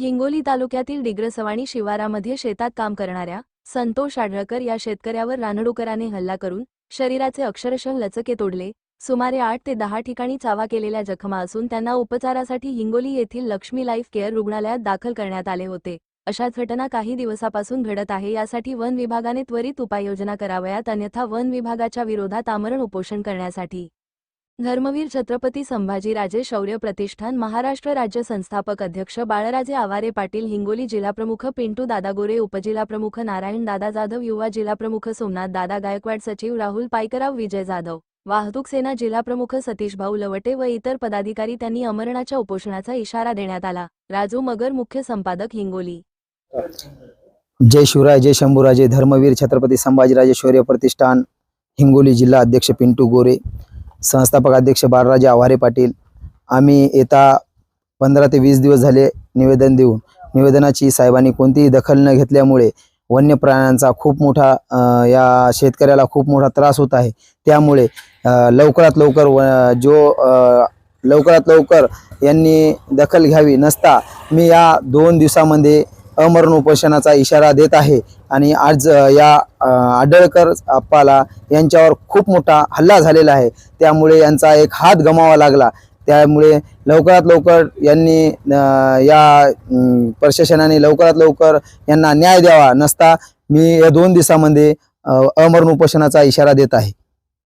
हिंगोली तालुक्यातील डिग्रसवाणी शिवारामध्ये शेतात काम करणाऱ्या संतोष आढळकर या शेतकऱ्यावर रानडुकराने हल्ला करून शरीराचे अक्षरशः लचके तोडले. सुमारे आठ ते दहा ठिकाणी चावा केलेल्या जखमा असून त्यांना उपचारासाठी हिंगोली येथील लक्ष्मी लाईफ केअर रुग्णालयात दाखल करण्यात आले होते. अशाच घटना काही दिवसापासून घडत आहे यासाठी वन विभागाने त्वरित उपाययोजना कराव्यात अन्यथा वन विभागाच्या विरोधात आमरण उपोषण करण्यासाठी. धर्मवीर छत्रपती संभाजीराजे शौर्य प्रतिष्ठान महाराष्ट्र राज्य संस्थापक अध्यक्ष बाळराजे आवारे पाटील हिंगोली जिल्हाप्रमुख पिंटू दादा गोरे उपजिल्हाप्रमुख नारायण दादा जाधव युवा जिल्हाप्रमुख सोमनाथ दादा गायकवाड सचिव राहुल पायकराव विजय जाधव. वाहतूक सेना जिल्हाप्रमुख सतीश भाऊ लवटे व इतर पदाधिकारी त्यांनी अमरणाच्या उपोषणाचा इशारा देण्यात आला. राजू मगर मुख्य संपादक हिंगोली. जय शिवराय जय शंभूराजे धर्मवीर छत्रपती संभाजीराजे शौर्य प्रतिष्ठान हिंगोली जिल्हा अध्यक्ष पिंटू गोरे. संस्थापक अध्यक्ष बाळराजे आव्हारे पाटील आम्ही येता पंधरा ते वीस दिवस झाले निवेदन देऊन निवेदनाची साहेबांनी कोणतीही दखल न घेतल्यामुळे वन्य प्राण्यांचा खूप मोठा या शेतकऱ्याला खूप मोठा त्रास होत आहे. त्यामुळे लवकरात लवकर व जो लवकरात लवकर यांनी दखल घ्यावी नसता मी या दोन दिवसामध्ये अमरण उपोषणाचा इशारा देत आहे. आणि आज या आढळकर आडळकर आप्पाला यांच्यावर खूप मोठा हल्ला झालेला आहे. त्यामुळे यांचा एक हात गमावा लागला. त्यामुळे लवकरात लवकर यांनी या प्रशासनाने लवकरात लवकर यांना न्याय द्यावा. नसता मी या दोन दिवसामध्ये अमरण उपोषणाचा इशारा देत आहे.